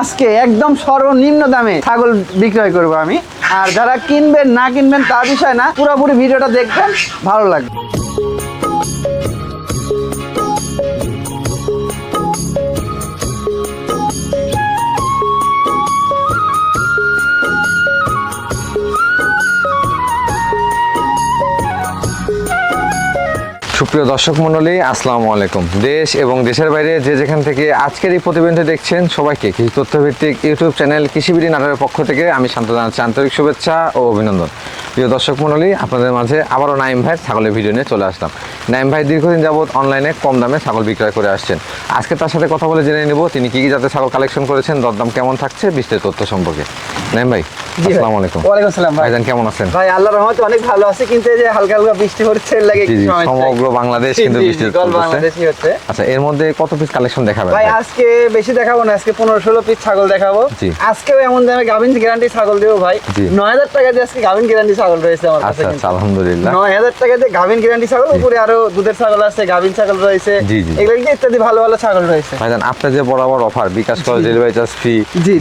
আজকে একদম সর্বনিম্ন দামে ছাগল বিক্রয় করব আমি। আর যারা কিনবেন না কিনবেন তা বিষয় না, পুরোপুরি ভিডিওটা দেখবেন, ভালো লাগবে। সুপ্রিয় দর্শক মণ্ডলী, আসসালামু আলাইকুম। দেশ এবং দেশের বাইরে যে যেখান থেকে আজকের এই প্রতিবেদনটি দেখছেন, সবাইকে কৃষি তথ্যভিত্তিক ইউটিউব চ্যানেল কৃষিবিড়ি নাটকের পক্ষ থেকে আমি শান্ত জানাচ্ছি আন্তরিক শুভেচ্ছা ও অভিনন্দন। প্রিয় দর্শক মণ্ডলী, আপনাদের মাঝে আবারও নাইম ভাই ছাগলের ভিডিও নিয়ে চলে আসলাম। নাইম ভাই দীর্ঘদিন যাবৎ অনলাইনে কম দামে ছাগল বিক্রয় করে আসছেন। আজকে তার সাথে কথা বলে জেনে নেব তিনি কি কি জাতের ছাগল কালেকশন করেছেন দরদাম কেমন থাকছে বিস্তারিত তথ্য সম্পর্কে। নাইম ভাই আসসালামু আলাইকুম। ওয়ালাইকুম আসসালাম ভাইজান কেমন আছেন? ভাই আল্লাহর রহমতে অনেক ভালো আছে কিন্তু এই যে হালকা হালকা বৃষ্টি হচ্ছে এর লাগে। সমগ্র বাংলাদেশ কিন্তু বৃষ্টি হচ্ছে। আচ্ছা মধ্যে কত পিস কালেকশন দেখাবেন ভাই? আজকে বেশি দেখাবো না আজকে পনেরো ষোলো পিস ছাগল দেখাবো। আজকেও এমন দামে গ্যারান্টি ছাগল দেবো ভাই। জি। নয় হাজার টাকা দিয়ে আজকে গ্যারান্টি ছাগল রয়েছে আমার কাছে আচ্ছা আচ্ছা আলহামদুলিল্লাহ। নয় হাজার টাকা দিয়ে গাভিন গ্যারান্টি ছাগল উপরে আরও দুধের ছাগল আছে গাভিন ছাগল রয়েছে। এগুলো ইত্যাদি ভালো ভালো ছাগল রয়েছে। ভাইজান আপনার যে বরাবর অফার বিকাশ করে ডেলিভারি চার্জ ফ্রি।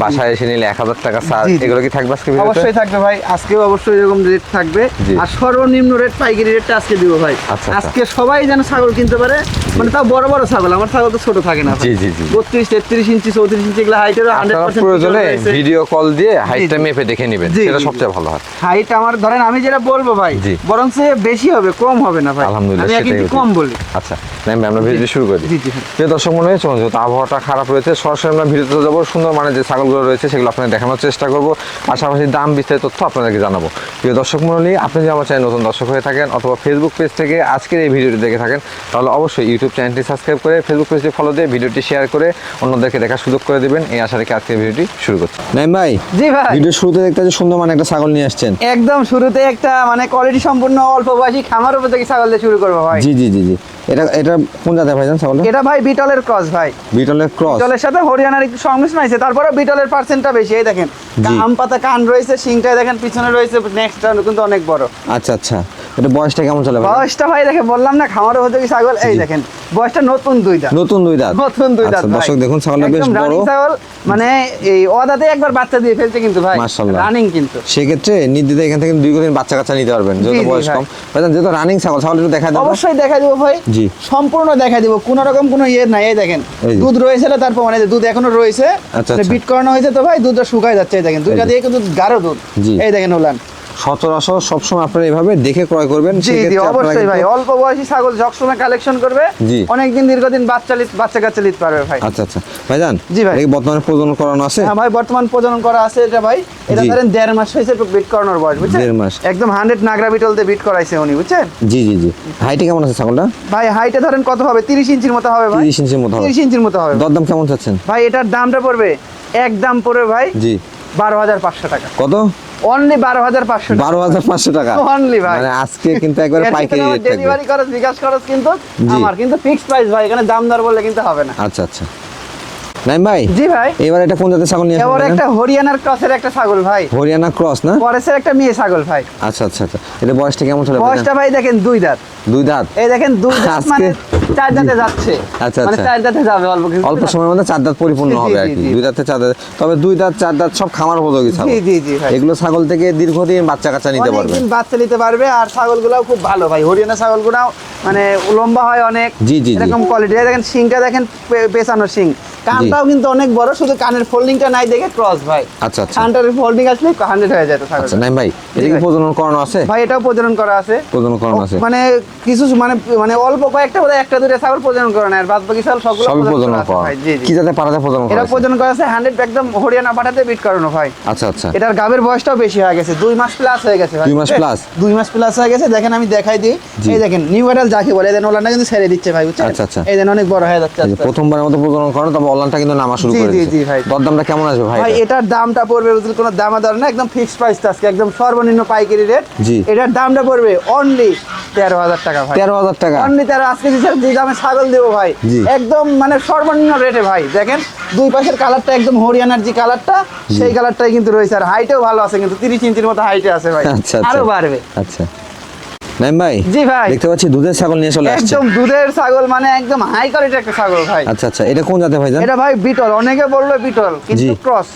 বাসায় এসে নিলে এক হাজার টাকা ছাড়। এগুলো কি থাকবে আজকে অবশ্যই থাকবে ভাই আজকেও অবশ্যই এরকম রেট থাকবে। আর সর্বনিম্ন রেট পাইকারি রেটটা আজকে দিব ভাই। আচ্ছা, আচ্ছা। আজকে সবাই যেন ছাগল কিনতে পারে মানে তাও বড় বড় ছাগল আমার ছাগল তো ছোট থাকে না জি, জি, জি। বত্রিশ তেত্রিশ ইঞ্চি চৌত্রিশ ইঞ্চি এগুলো হাইটের হান্ড্রেড প্রয়োজনে ভিডিও কল দিয়ে হাইটটা মেপে দেখে নেবেন সেটা সবচেয়ে ভালো হয়। হাইট আমার ধরেন আমি যেটা বলব ভাই বরং সে বেশি হবে কম হবে না ভাই। আলহামদুলিল্লাহ কম বলি। আচ্ছা আমরা ভিডিও শুরু করি। জি। প্রিয় দর্শক মনে হয় যেহেতু আবহাওয়াটা খারাপ রয়েছে সরাসরি আমরা ভিডিওতে যাব। সুন্দর মানে যে ছাগলগুলো রয়েছে সেগুলো আপনাদের দেখানোর চেষ্টা করব। পাশাপাশি দাম বিস্তারিত তথ্য আপনাদেরকে জানাব। প্রিয় দর্শক মন্ডলী আপনি যদি আমার চ্যানেল নতুন দর্শক হয়ে থাকেন অথবা ফেসবুক পেজ থেকে আজকের এই ভিডিওটি দেখে থাকেন তাহলে অবশ্যই ইউটিউব চ্যানেলটি সাবস্ক্রাইব করে ফেসবুক পেজটি ফলো দিয়ে ভিডিওটি শেয়ার করে অন্যদেরকে দেখার সুযোগ করে দেবেন। এই আশা রেখে আজকের ভিডিওটি শুরু করছি। নাইম ভাই জি ভাই। ভিডিও শুরুতে দেখতে সুন্দর মানে একটা ছাগল নিয়ে আসছেন। একদম শুরুতে একটা মানে কোয়ালিটি সম্পূর্ণ অল্প বয়সী খামার উপর থেকে ছাগল দিয়ে শুরু করব ভাই। জি জি জি জি। এটা এটা কোন জাতের ভাইজান ছাগলটা? এটা ভাই বিটলের ক্রস ভাই। বিটলের ক্রস? বিটলের সাথে হরিয়ানার একটু সংমিশ্রণ আছে তারপরে বিটলের পার্সেন্টটা বেশি এই দেখেন। আম পাতা কান রয়েছে দেখেন পিছনে রয়েছে নেক্সটটা কিন্তু অনেক বড়। আচ্ছা আচ্ছা। এটা বয়সটা কেমন চলে ভাই? বয়সটা ভাই দেখে বললাম না খামার উপর থেকে ছাগল? এই দেখেন বয়সটা নতুন দুইটা নতুন দুই দাঁত। নতুন দুই দাঁত আচ্ছা, দর্শক দেখুন ছাগলটা বেশ বড়। ছাগল মানে এই অদাতে একবার বাচ্চা দিয়ে ফেলছে কিন্তু ভাই। মাশাআল্লাহ। রানিং কিন্তু। সেক্ষেত্রে নির্দিতে এখান থেকে দুই দিন বাচ্চা কাচ্চা নিতে পারবেন যেহেতু জি, বয়স ভাই। কম। ভাইজান যেহেতু রানিং ছাগল ছাগল একটু দেখা দেবো অবশ্যই দেখা দিব ভাই। জি। সম্পূর্ণ দেখা দিব। কোন রকম কোনো ইয়ে নাই এই দেখেন। দুধ রয়েছে না তারপর মানে দুধ এখনও রয়েছে। আচ্ছা, আচ্ছা। বিট করানো হয়েছে তো ভাই দুধটা শুকায় যাচ্ছে এই দেখেন। দুধটা দিয়ে কিন্তু গাঢ় দুধ। এই দেখেন ওলান। সচরাচর সবসময় আপনারা এভাবে দেখে ক্রয় করবেন জি জি অবশ্যই ভাই। অল্প বয়সী ছাগল সবসময় কালেকশন করবে জি। অনেকদিন দীর্ঘদিন বাচ্চা লিত- বাচ্চা কাচ্চা লিতে পারবে ভাই। আচ্ছা আচ্ছা। ভাইজান জি ভাই। এটা বর্তমানে প্রজনন করানো আছে? হ্যাঁ ভাই বর্তমান প্রজনন করা আছে এটা ভাই। এটা ধরেন দেড় মাস হয়েছে বিট করানোর বয়স বুঝছেন? দেড় মাস। একদম হান্ড্রেড নাগরা বিটল দিয়ে বিট করাইছে উনি বুঝছেন? জি জি জি। হাইটে কেমন আছে ছাগলটা? ভাই হাইটে ধরেন কত হবে? তিরিশ ইঞ্চির মতো হবে ভাই। তিরিশ ইঞ্চির মতো হবে। তিরিশ ইঞ্চির মতো হবে। দরদাম কেমন চাচ্ছেন? ভাই এটার দামটা পড়বে এক দাম পড়বে ভাই জি। বারো হাজার পাঁচশো টাকা। কত? অনলি বারো হাজার পাঁচশো বারো হাজার পাঁচশো টাকা। অনলি ভাই। মানে আজকে কিন্তু একবার পাইকারি রেট থাকবে। ডেলিভারি খরচ বিকাশ খরচ কিন্তু আমার কিন্তু ফিক্সড প্রাইস ভাই এখানে দাম দর বললে কিন্তু হবে না। আচ্ছা আচ্ছা। নাইম ভাই জি ভাই। এবার এটা কোন জাতের ছাগল নিয়ে এবার একটা হরিয়ানার ক্রসের একটা ছাগল ভাই। হরিয়ানা ক্রস না? পরেসের একটা মেয়ে ছাগল ভাই। আচ্ছা আচ্ছা আচ্ছা। এটা বয়সটা কেমন চলে বয়সটা ভাই দেখেন দুই দাঁত। দুই দাঁত। এই দেখেন দুই দাঁত মানে চার দাঁতে যাচ্ছে। আচ্ছা, মানে আচ্ছা। চার দাঁতে যাবে অল্প কিছু। অল্প সময়ের মধ্যে চার দাঁত পরিপূর্ণ হবে আর কি। দুই দাঁতে চার দাঁত। তবে দুই দাঁত চার দাঁত সব খামার উপযোগী ছাগল। জি জি জি ভাই। এগুলো ছাগল থেকে দীর্ঘদিন বাচ্চা কাচ্চা নিতে পারবে। অনেকদিন বাচ্চা নিতে পারবে আর ছাগলগুলাও খুব ভালো ভাই। হরিয়ানা ছাগলগুলাও মানে লম্বা হয় অনেক। জি, জি। এরকম কোয়ালিটি দেখেন শিংটা দেখেন পে- পেঁচানো শিং। কানটাও কিন্তু অনেক বড় শুধু কানের ফোল্ডিংটা নাই দেখে ক্রস ভাই। আচ্ছা আচ্ছা। কানটার ফোল্ডিং আসলে হান্ড্রেড হয়ে যেত ছাগল আচ্ছা নাইম ভাই এটা কি প্রজনন করানো আছে? ভাই এটাও প্রজনন করা আছে। প্রজনন করানো আছে। মানে কিছু মানে মানে অল্প কয়েকটা বোধহয় একটা দুটো ছাগল প্রজনন করে না আর বাদ বাকি ছাগল সবগুলো প্রজনন করা ভাই জি কি জি জাতে পারাতে প্রজনন করা এটা প্রজনন করা আছে হান্ড্রেড একদম হরিয়ানা পাঠাতে বিট করানো ভাই। আচ্ছা আচ্ছা। এটার গাবের বয়সটাও বেশি হয়ে গেছে দুই মাস প্লাস হয়ে গেছে ভাই। দুই মাস plus? দুই মাস প্লাস হয়ে গেছে দেখেন আমি দেখাই দিই। এই দেখেন নিউ এডাল যাকে বলে এই দেন ওলানটা কিন্তু ছেড়ে দিচ্ছে ভাই বুঝছেন? আচ্ছা, আচ্ছা। এই দেন অনেক বড় হয়ে যাচ্ছে আস্তে। প্রথমবারের মতো প্রজনন করানো তবে অনলাইনটা কিন্তু নামা শুরু জি, করে জি, দিয়েছে। জি, ভাই। দরদামটা কেমন আসবে ভাই ভাই এটার দামটা পড়বে বুঝলি কোনো দামা দর না একদম ফিক্সড প্রাইস আজকে একদম সর্বনিম্ন পাইকারি রেট জি। এটার দামটা পড়বে অনলি তেরো হাজার টাকা ভাই। তেরো হাজার টাকা। অনলি তেরো আজকে যে দামে ছাগল দেবো ভাই। একদম মানে সর্বনিম্ন রেটে ভাই দেখেন? দুই পাশের কালারটা একদম হরিয়ানার যে কালারটা সেই কালারটাই কিন্তু রয়েছে। আর হাইটেও ভালো আছে কিন্তু তিরিশ ইঞ্চির মতো হাইটে আছে ভাই। আচ্ছা আচ্ছা। আরও বাড়বে। আচ্ছা। নাইম ভাই জি ভাই। দেখতে পাচ্ছি দুধের ছাগল নিয়ে চলে আসছে। একদম দুধের ছাগল মানে একদম হাই কোয়ালিটির একটা ছাগল ভাই। আচ্ছা আচ্ছা। এটা কোন জাতের ভাই জান? এটা ভাই বিটল অনেকে বলল বিটল কিন্তু ক্রস।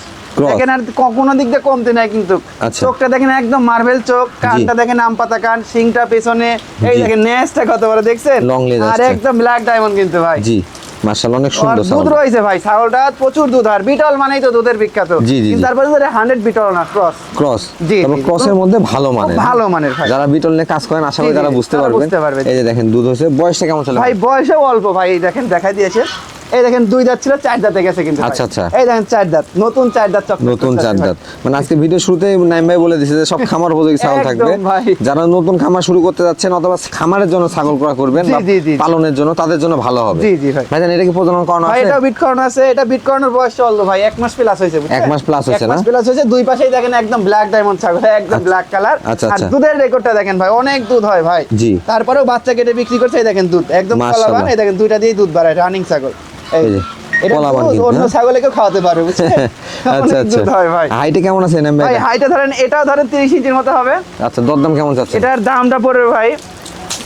দেখেন আর কোনো দিক দিয়ে কমতে নাই কিন্তু। আচ্ছা। চোখটা দেখেন একদম মার্বেল চোখ কানটা দেখেন আম পাতা কান সিংটা পেছনে এই দেখেন নেসটা কত বড় দেখছেন? আর একদম ব্ল্যাক ডায়মন্ড কিন্তু ভাই। জি মার্শাল অনেক সুন্দর দুধ রয়েছে ভাই ছাগলটা প্রচুর দুধ আর বিটল মানেই তো দুধের বিখ্যাত। জি, জি, কিন্তু জি। তারপরে হান্ড্রেড বিটল না ক্রস ক্রস জি, তারপর ক্রসের মধ্যে ভালো মানের। ভালো মানের ভাই। যারা বিটল নিয়ে কাজ করেন আশা করি তারা বুঝতে পারবেন। পারবে। এই যে দেখেন দুধ হচ্ছে বয়সটা কেমন চলে ভাই বয়সেও অল্প ভাই দেখেন দেখা দিয়েছে। এই দেখেন দুই দাঁত ছিল চার দাঁতে গেছে কিন্তু আচ্ছা, আচ্ছা। এই দেখেন চার দাঁত নতুন চার দাঁত নতুন চার দাঁত মানে আজকে ভিডিও শুরুতে নাইম ভাই বলে দিছে যে সব খামার উপযোগী ছাগল থাকবে যারা নতুন খামার শুরু করতে যাচ্ছেন অথবা খামারের জন্য ছাগল ক্রয় করবেন। পালনের জন্য তাদের জন্য ভালো হবে জি, জি, ভাই। ভাইজান এটা কি প্রজনন করানো ভাই আছে এটা বিটকর্ন আছে এটা বিটকর্নের বয়স চলল ভাই এক মাস প্লাস হয়েছে এক মাস প্লাস হয়েছে এক মাস না? প্লাস হয়েছে দুই পাশেই দেখেন একদম ব্ল্যাক ডায়মন্ড ছাগল একদম ব্ল্যাক কালার আচ্ছা, আর আচ্ছা। দুধের রেকর্ডটা দেখেন ভাই অনেক দুধ হয় ভাই জি। তারপরেও বাচ্চা কেটে বিক্রি করছে এই দেখেন দুধ একদম। কলাবান এই দেখেন দুইটা দিয়ে দুধ বাড়ায় রানিং ছাগল এই এই যে, কলাবান কিন্তু, অন্য হ্যাঁ? ছাগলে কেউ খাওয়াতে পারবে আচ্ছা আচ্ছা। ভাই। হাইটে কেমন আছে নাইম ভাই ভাই হাইটে ধরেন এটাও ধরেন তিরিশ ইঞ্চির মতো হবে। আচ্ছা দরদাম কেমন যাচ্ছে? এটার দামটা পড়বে ভাই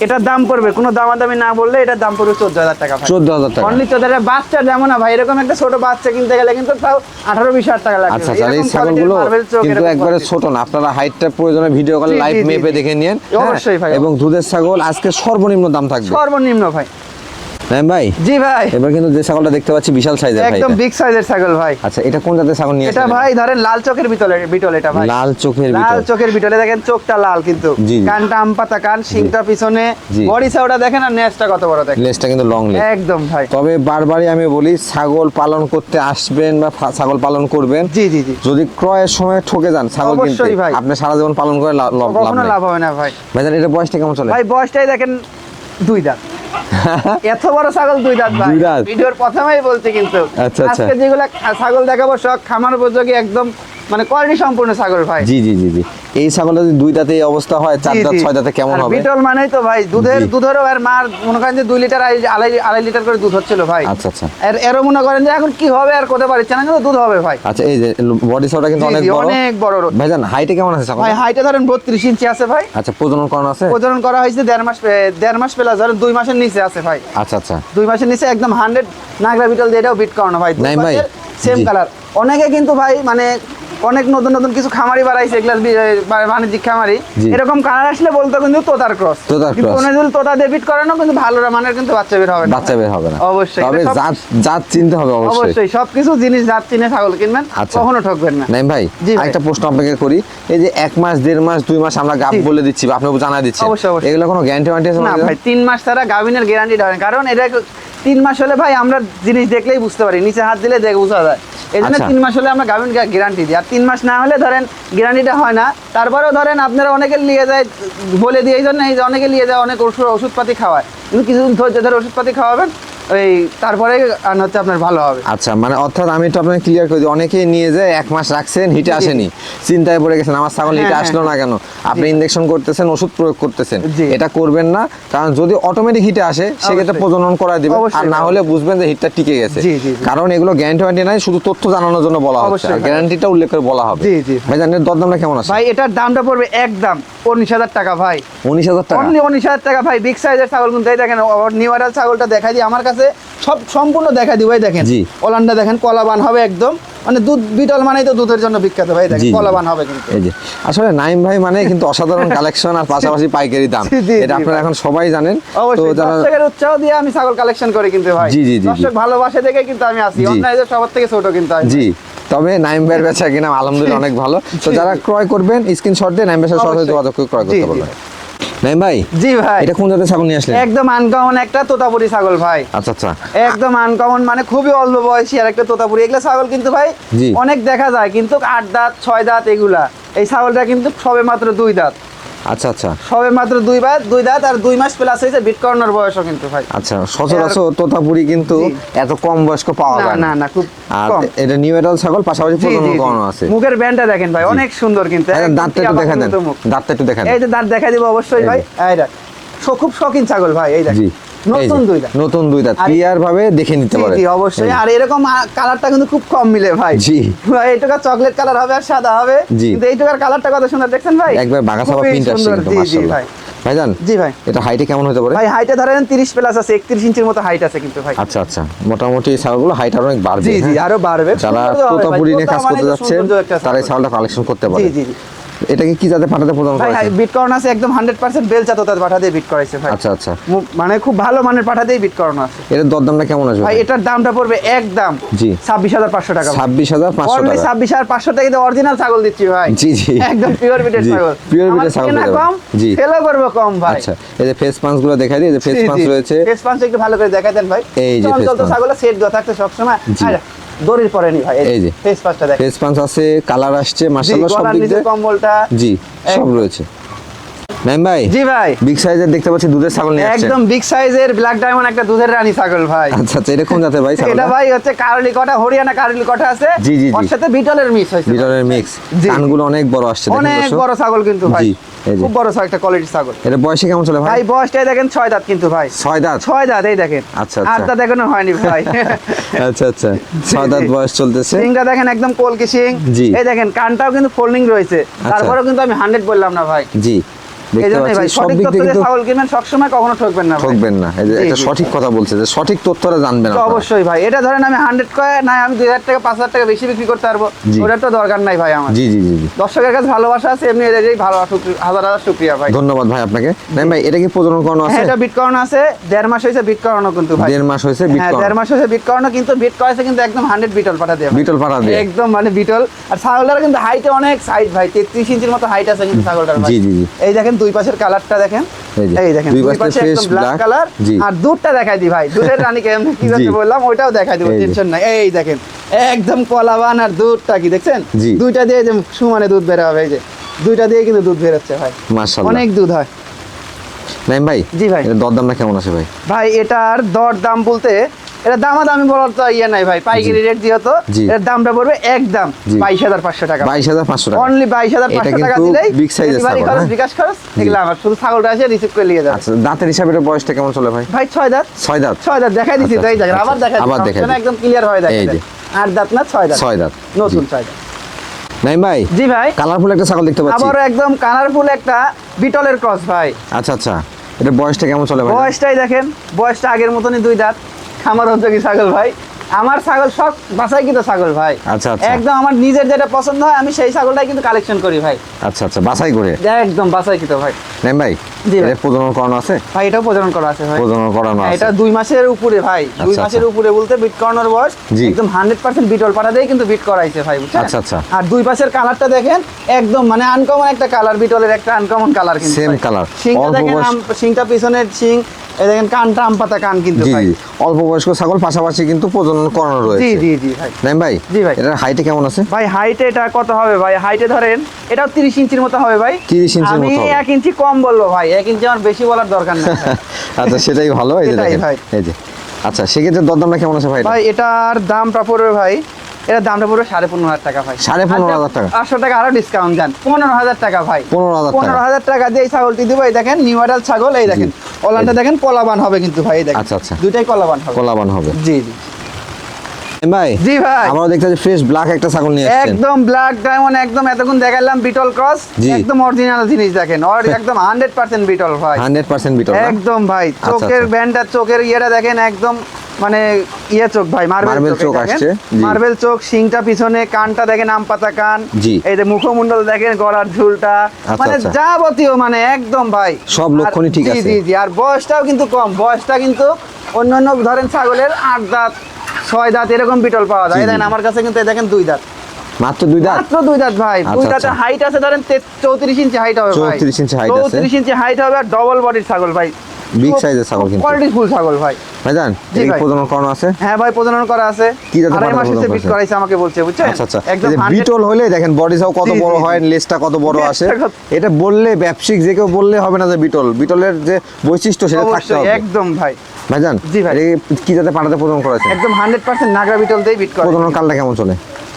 এটার দাম পড়বে কোনো দামাদামি না বললে এটার দাম পড়বে চোদ্দ হাজার টাকা চোদ্দ হাজার টাকা। অনলি চোদ্দ হাজার। বাচ্চা যেমন না ভাই এরকম একটা ছোট বাচ্চা কিনতে গেলে কিন্তু তাও আঠারো বিশ হাজার টাকা লাগবে। আচ্ছা আচ্ছা এই ছাগলগুলো কিন্তু একবারে ছোট না। আপনারা হাইটটা প্রয়োজনে ভিডিও কলে লাইভ মেপে দেখে নিন অবশ্যই ভাই, এবং দুধের ছাগল আজকে সর্বনিম্ন দাম থাকবে। সর্বনিম্ন ভাই। নাইম ভাই? জি ভাই। এবার কিন্তু যে ছাগলটা দেখতে পাচ্ছি বিশাল সাইজের ভাই একদম বিগ সাইজের ছাগল ভাই। আচ্ছা এটা কোন জাতের ছাগল নিয়ে এটা ভাই ধরেন লাল চোখের ভিতরে বিটল এটা ভাই। লাল চোখের লাল চোখের ভিতরে দেখেন চোখটা লাল কিন্তু। কানটা আম পাতা কান শিংটা পিছনে। বডি সাউটা দেখেন আর নেসটা কত বড় দেখেন। লেজটা কিন্তু লং লেজ একদম ভাই। তবে বারবারই আমি বলি ছাগল পালন করতে আসবেন বা ছাগল পালন করবেন। জি জি জি। যদি ক্রয়ের সময় ঠকে যান ছাগল কিনতে ভাই। আপনি সারা জীবন পালন করে লাভ লাভ হবে না ভাই। ভাইজান এটা বয়সটা কেমন চলে? ভাই বয়সটাই দেখেন দুই দাঁত। এত বড় ছাগল দুই দাঁত ভাই। ভিডিওর প্রথমেই বলছি কিন্তু। আচ্ছা, আচ্ছা। আজকে যেগুলা ছাগল দেখাবো সব খামার উপযোগী একদম মানে কোয়ালিটি সম্পূর্ণ ছাগল ভাই। জি জি জি জি। এই ছাগলটা যদি দুই দাঁতে এই অবস্থা হয় চার দাঁত ছয় দাঁতে কেমন হবে? বিটল মানেই তো ভাই দুধের। দুধেরও আর মার মনে করেন যে দুই লিটার আড়াই আড়াই- আড়াই লিটার করে দুধ হচ্ছিল ভাই। আচ্ছা আচ্ছা। এর এরও মনে করেন যে এখন কি হবে আর করতে পারছে না কিন্তু দুধ হবে ভাই। আচ্ছা এই যে বডি সাউটা কিন্তু অনেক বড়। অনেক বড় রোদ। ভাইজান হাইটে কেমন আছে ছাগল ভাই হাইটে ধরেন বত্রিশ ইঞ্চি আছে ভাই। আচ্ছা প্রজনন করানো আছে? প্রজনন করা হয়েছে দেড় মাস দেড় মাস প্লাস ধরেন দুই মাসের নিচে আছে ভাই। আচ্ছা আচ্ছা। দুই মাসের নিচে একদম হান্ড্রেড নাগরা বিটল দিয়ে এটাও বিট করানো ভাই ভাই। সেম কালার অনেকে কিন্তু ভাই মানে অনেক নতুন নতুন কিছু খামারি বাড়াইছে এগুলা বাণিজ্যিক খামারি। এরকম কালার আসলে বলতো কিন্তু তোতার ক্রস। তোতার cross। যদি তোতা দিয়ে বিট করানো কিন্তু ভালো মানের কিন্তু বাচ্চা বের হবে না। বাচ্চা বের হবে না। অবশ্যই, তবে জাত জাত চিনতে হবে অবশ্যই। অবশ্যই। সবকিছু জিনিস জাত চিনে ছাগল কিনবেন আচ্ছা। কখনো ঠকবেন না। নাইম ভাই একটা প্রশ্ন আপনাকে করি। এই যে এক মাস দেড় মাস দুই মাস আমরা জি। বলে দিচ্ছি বা আপনি জানা দিচ্ছি। এগুলো কোনো গ্যারান্টি ওয়ারেন্টি আছে না ভাই তিন মাস ছাড়া গাভিনের গ্যারান্টি হয়। কারণ এটা তিন মাস হলে ভাই আমরা জিনিস দেখলেই বুঝতে পারি নিচে হাত দিলে দেখে বোঝা যায়। এই জন্য আচ্ছা। তিন মাস হলে আমরা গাভিন গ্যারান্টি দিই। আর তিন মাস না হলে ধরেন গ্যারান্টিটা হয় না তারপরেও ধরেন আপনারা অনেকে নিয়ে যায় বলে দিয়ে এই জন্য এই যে অনেকে নিয়ে যায় অনেক ওষুধ ওষুধপাতি খাওয়ায়। কিন্তু কিছুদিন ধৈর্য ধরে ওষুধপাতি খাওয়াবেন ওই তারপরে আর হচ্ছে আপনার ভালো হবে। আচ্ছা মানে অর্থাৎ আমি একটু আপনাকে ক্লিয়ার করে দিই অনেকেই নিয়ে যায় এক মাস রাখছেন হিটে আসেনি চিন্তায় পড়ে গেছেন আমার ছাগল হিটে হ্যাঁ, আসলো না কেন? আপনি ইনজেকশন করতেছেন ওষুধ প্রয়োগ করতেছেন এটা করবেন না কারণ যদি অটোমেটিক হিটে আসে সেক্ষেত্রে প্রজনন করা অবশ্যই আর না হলে বুঝবেন যে হিটটা টিকে গেছে। কারণ এগুলো গ্যারান্টি ওয়ারেন্টি নাই শুধু তথ্য জানানোর জন্য বলা হচ্ছে। গ্যারান্টিটা উল্লেখ করে বলা হবে। ভাই। জানেন দরদামটা কেমন আছে? ভাই এটার দামটা পড়বে একদম উনিশ হাজার টাকা ভাই। উনিশ হাজার টাকা? উনিশ হাজার টাকা ভাই। বিগ সাইজের ছাগল কিন্তু দেখেন নিউ ছাগলটা দেখা দিই আমার কাছে সব সম্পূর্ণ দেখা দিই ভাই দেখেন। ওলানটা দেখেন কলাবান হবে একদম। মানে দুধ বিটল মানেই তো দুধের জন্য বিখ্যাত ভাই দেখেন কলাবান হবে কিন্তু। এই যে আসলে নাইম ভাই মানে কিন্তু অসাধারণ কালেকশন আর পাশাপাশি পাইকারি দাম। এটা আপনারা এখন সবাই জানেন। তো যারা দর্শকের উৎসাহ দিয়ে আমি ছাগল কালেকশন করি কিন্তু ভাই। জি, জি। দর্শক ভালোবাসে দেখে কিন্তু আমি আসি। অন্যায়দের সবার থেকে ছোট কিন্তু আমি। জি তবে নাইম ভাইয়ের বেচা কিনা আলহামদুলিল্লাহ অনেক ভালো। তো যারা ক্রয় করবেন স্ক্রিনশট দিয়ে নাইম ভাইয়ের সাথে যোগাযোগ করে ক্রয় করতে পারবেন। নাইম ভাই? জি ভাই। এটা কোন জাতের ছাগল নিয়ে আসলেন? একদম আনকমন একটা তোতাপুরি ছাগল ভাই। আচ্ছা আচ্ছা। একদম আনকমন মানে খুবই অল্প বয়সী আর একটা তোতাপুরি। এগুলো ছাগল কিন্তু ভাই অনেক দেখা যায় কিন্তু আট দাঁত ছয় দাঁত এগুলা। এই ছাগলটা কিন্তু সবে মাত্র দুই দাঁত। আচ্ছা আচ্ছা। সবে মাত্র দুই দাঁত দুই দাঁত আর দুই মাস প্লাস হয়েছে বিট করানোর বয়সও কিন্তু ভাই। আচ্ছা সচরাচর তোতাপুরি কিন্তু এত কম বয়স্ক পাওয়া যায় না। না খুব আর কম। এটা নিউ এডাল ছাগল পাশাপাশি প্রজনন করানো আছে। মুখের ব্যান্ডটা দেখেন ভাই অনেক সুন্দর কিন্তু আচ্ছা, দাঁতটা একটু দেখা দেন। দাঁতটা একটু দেখা এই দেন যে দাঁত দেখা দিব অবশ্যই এই ভাই। এই দেখ খুব শখিন ছাগল ভাই এই দেখ এই নতুন যে, দুই নতুন দুই দাঁত ক্লিয়ার ভাবে দেখে নিতে পারে। জি অবশ্যই। আর এরকম কালারটা কিন্তু খুব কম মিলে ভাই। জি। ভাই এইটুকা চকলেট কালার হবে আর সাদা হবে। কিন্তু এইটুকার কালারটা কত সুন্দর দেখছেন ভাই? একবার বাঘা সাবা print আসছে মাশাআল্লাহ। ভাইজান জি ভাই। এটা হাইটে কেমন হতে পারে? ভাই হাইটে ধরেন তিরিশ প্লাস আছে একত্রিশ ইঞ্চির মতো হাইট আছে কিন্তু ভাই। আচ্ছা আচ্ছা। মোটামুটি ছাগলগুলো হাইট আরও অনেক বাড়বে জি জি হ্যাঁ? আরও বাড়বে। যারা। তোতাপুরি নিয়ে কাজ মানে করতে তো যাচ্ছেন সৌন্দর্য একটা তারা এই ছাগল। ছাগলটা কালেকশন করতে পারে। জি জি। এটাকে কি জাতে পাঠাতে প্রদান ভাই করেছে? বিট করানো আছে একদম হান্ড্রেড পার্সেন্ট বেলচা তোতার পাঠা দিয়ে বিট করাইছে ভাই। আচ্ছা আচ্ছা। মানে খুব ভালো মানের পাঠা দিয়ে বিট করানো আছে। এটার দরদামটা কেমন আসবে ভাই এটার দামটা পড়বে একদম জি। ছাব্বিশ হাজার পাঁচশো টাকা। ছাব্বিশ হাজার পাঁচশো অনলি টাকা। ছাব্বিশ হাজার পাঁচশো টাকা অরিজিনাল ছাগল দিচ্ছি ভাই। জি, জি। একদম পিওর বিটের ছাগল। breed এর ছাগল দিতে কম। জি। সেলও করব কম ভাই। আচ্ছা এই যে ফেস পাঞ্চগুলো দেখাই দিই এই যে ফেস পাঞ্চ রয়েছে। ফেস পাঞ্চ একটু ভালো করে দেখাই দেন ভাই। এই যে তো punch। ছাগলের সেট দেওয়া থাকতে সবসময়। জি। দড়ির পরে নি ভাই এই যে। ফেস পাঁচটা দেখ ফেস পাঁচ আছে কালার আসছে মাশাআল্লাহ সব দিক দিয়ে। কম্বলটা জি সব রয়েছে। ম্যাম ভাই জি ভাই। বিগ সাইজের দেখতে পাচ্ছি দুধের ছাগল নিয়ে একদম বিগ সাইজের ব্ল্যাক ডায়মন্ড একটা দুধের রানী ছাগল ভাই। আচ্ছা আচ্ছা এরকম যাতে ভাই এটা ভাই হচ্ছে কারলি কটা হরিয়ানা কারলি কটা আছে। জি, জি, জি। ওর সাথে বিটলের মিক্স হয়েছে বিটলের মিক্স কানগুলো অনেক বড় আসছে অনেক বড় ছাগল কিন্তু ভাই। জি, এই যে। খুব বড় একটা কোয়ালিটির ছাগল। এটা বয়সে কেমন চলে ভাই? ভাই বয়সটাই দেখেন ছয় দাঁত কিন্তু ভাই। ছয় দাঁত? ছয় দাঁত এই দেখেন। আচ্ছা, আচ্ছা। আট দাঁত এখনও হয়নি ভাই। আচ্ছা আচ্ছা। দাঁত। বয়স চলতেছে। সিংটা দেখেন একদম কলকি সিং। এই দেখেন কানটাও কিন্তু ফোল্ডিং রয়েছে। তারপরেও কিন্তু আমি হান্ড্রেড বললাম না ভাই। জি। এই দেখতে জন্যই ভাই পাচ্ছি। সব সঠিক দিক তথ্য থেকে দিয়ে কিন্তু ছাগল কিনবেন সবসময় কখনো ঠকবেন না ঠকবেন না। এই যে জি, একটা জি। সঠিক কথা বলছে যে সঠিক তথ্যটা জানবেন অবশ্যই ভাই এটা ধরেন আমি হান্ড্রেড কয়ে না আমি দুই হাজার টাকা পাঁচ হাজার টাকা বেশি বিক্রি করতে পারব ওটার তো দরকার নাই ভাই আমার। জি জি জি জি। দর্শকের কাছে ভালোবাসা আছে এমনি এটাই ভালো হাজার হাজার শুক্রিয়া ভাই। ধন্যবাদ ভাই আপনাকে। নাই ভাই এটা কি প্রজনন করানো আছে? হ্যাঁ এটা বিট করানো আছে দেড় মাস হয়েছে বিট করানো কিন্তু ভাই। দেড় মাস হয়েছে বিট হ্যাঁ করানো। দেড় মাস হয়েছে বিট করানো কিন্তু বিট করাইছে কিন্তু একদম হান্ড্রেড বিটল পাঠা বিটল। একদম মানে বিটল আর ছাগলটার কিন্তু হাইটে অনেক সাইড ভাই তেত্রিশ ইঞ্চির মতো হাইট আছে কিন্তু ছাগলটার জি, জি, জি। এই দেখেন দুই পাশের কালারটা দেখেন। এই দেখেন দুই দুই পাশে একদম ব্ল্যাক কালার আর দুধটা দেখাই দি ভাই। দুধের রানীকে এমনি কি। করতে বললাম ওইটাও দেখাই দিব টেনশন নাই। এই দেখেন একদম কলাবান আর দুধটা কি দেখছেন? দুইটা দিয়ে যে সমানে দুধ বের হবে এই যে। দুইটা দিয়ে কিন্তু দুধ বেরোচ্ছে ভাই। মাশাআল্লাহ। অনেক দুধ হয়। নাইম ভাই জি ভাই। দরদামটা কেমন আছে ভাই? ভাই এটার দর দাম বলতে এটা দামাদামি বলার তো ইয়ে নাই ভাই পাইকারি রেট জি। এর দামটা পড়বে একদম বাইশ হাজার পাঁচশো টাকা। বাইশ হাজার পাঁচশো টাকা। অনলি বাইশ হাজার পাঁচশো টাকা দিলেই ছাগল, খরচ হ্যাঁ? বিকাশ খরচ এগুলো আমার শুধু ছাগলটা এসে রিসিভ করে নিয়ে যাবে। আচ্ছা দাঁতের হিসাবে এটা বয়সটা কেমন চলে ভাই? ভাই ছয় দাঁত। ছয় দাঁত। ছয় দাঁত দেখাই দিছি আচ্ছা, তাই দেখেন আচ্ছা, আবার দেখাই আবার দেখাই একদম ক্লিয়ার হয়ে দেখেন আট দাঁত না ছয় দাঁত। ছয় দাঁত। নতুন ছয় দাঁত। নাইম ভাই জি ভাই। কালারফুল একটা ছাগল দেখতে পাচ্ছি। আবার একদম কালারফুল একটা বিটলের ক্রস ভাই। আচ্ছা আচ্ছা। এটা বয়সটা কেমন চলে ভাই? বয়সটাই দেখেন বয়সটা আগের মতনই দুই দাঁত। খামার উপযোগী ছাগল ভাই। আমার ছাগল সব বাসাই কিন্তু ছাগল ভাই। আচ্ছা, আচ্ছা। একদম আমার নিজের যেটা পছন্দ হয় আমি সেই ছাগলটাই কিন্তু কালেকশন করি ভাই। আচ্ছা আচ্ছা বাছাই করে? একদম বাসাই কিন্তু ভাই। নাইম ভাই এটা প্রজনন করানো আছে? ভাই এটাও প্রজনন করা আছে ভাই। প্রজনন করানো হ্যাঁ, আছে। এটা দুই মাসের উপরে ভাই। দুই আচ্ছা, মাসের আচ্ছা। উপরে বলতে বিট করানোর বয়স একদম হান্ড্রেড পার্সেন্ট বিটল পাড়া দিয়ে কিন্তু বিট করাইছে ভাই বুঝছেন? আচ্ছা, আচ্ছা। আর দুই পাশের কালারটা দেখেন একদম মানে আনকমন একটা কালার বিটলের একটা আনকমন কালার কিন্তু colour। শিংটা অল্প দেখেন শিংটা পিছনের শিং এই দেখেন কানটা আম পাতা কান কিন্তু ভাই। অল্প বয়স্ক ছাগল পাশাপাশি কিন্তু প্রজনন করানো রয়েছে। জি জি ভাই। নাইম ভাই জি ভাই। এটার হাইটে কেমন আছে? ভাই হাইটে এটা কত হবে ভাই? হাইটে ধরেন এটাও তিরিশ ইঞ্চির মতো হবে ভাই। 30 ইঞ্চির মতো হবে। এক ইঞ্চি কম বলব ভাই এক ইঞ্চি আমার বেশি বলার দরকার নেই ভাই। আচ্ছা সেটাই ভালো এই যে দেখেন। ভাই। এই যে। আচ্ছা সেক্ষেত্রে দরদামটা কেমন আছে ভাই ভাই এটার দামটা পড়বে ভাই এটার দামটা পড়বে সাড়ে পনেরো হাজার টাকা ভাই। সাড়ে পনেরো হাজার টাকা? আটশো টাকা আরও ডিসকাউন্ট যান পনেরো হাজার টাকা ভাই। 15,000 টাকা। পনেরো হাজার টাকা দিয়ে এই ছাগলটি দিব এই দেখেন নিউ আডাল ছাগল এই দেখেন। ওলানটা দেখেন কলাবান হবে কিন্তু ভাই দেখেন। আচ্ছা, আচ্ছা। দুইটাই কলাবান হবে। কলাবান হবে। জি জি। ভাই জি ভাই। আমরা ফ্রেশ ব্ল্যাক একটা ছাগল নিয়ে একদম ব্ল্যাক ডায়মন্ড একদম এতক্ষণ বিটল ক্রস একদম অরিজিনাল জিনিস দেখেন। একদম হান্ড্রেড পার্সেন্ট বিটল ভাই। বিটল একদম ভাই। চোখের আচ্ছা। ব্যান্ডটা চোখের ইয়েটা দেখেন একদম মানে ইয়ে চোখ ভাই মার্বেল চোখ। আসছে, মার্বেল চোখ শিংটা পিছনে কানটা দেখেন আম পাতা কান। এই যে মুখমণ্ডল দেখেন গলার ঝুলটা। আচ্ছা, মানে আচ্ছা। যাবতীয় মানে একদম ভাই। সব লক্ষণই ঠিক আছে। জি জি। আর বয়সটাও কিন্তু কম। বয়সটা কিন্তু অন্যান্য ধরেন ছাগলের আট দাঁত ছয় দাঁত এরকম বিটল পাওয়া যায়। দেখেন আমার কাছে কিন্তু দেখেন দুই দাঁত। মাত্র দুই দাঁত? মাত্র দুই দাঁত ভাই। দুই আচ্ছা, দাঁতের আচ্ছা। হাইট আছে ধরেন চৌত্রিশ ইঞ্চি হাইট হবে ভাই। 34 ইঞ্চি height আছে। চৌত্রিশ ইঞ্চি হাইট হবে আর ডবল বডির ছাগল ভাই। Size এর ছাগল কিন্তু। কোয়ালিটি ফুল ছাগল ভাই। ভাইজান এই প্রজনন করানো আছে? হ্যাঁ ভাই প্রজনন করা আছে। কি জাতের পাঠা মাস বিট করাইছে আমাকে বলছে বুঝছেন? আচ্ছা আচ্ছা। একদম 100 বিটল হলে দেখেন বডি সাও কত বড় হয়। লেজটা কত বড় আসে? এটা বললে ব্যবসায়িক যে কেউ বললে হবে না যে বিটল। বিটলের যে বৈশিষ্ট্য সেটা থাকতে হবে। একদম ভাই। ভাইজান জি ভাই। কি- কি জাতে পাঠাতে প্রজনন করেছে? একদম হান্ড্রেড পার্সেন্ট নাগরা বিটল দিয়ে বিট করে প্রজনন কালটা কেমন চলে?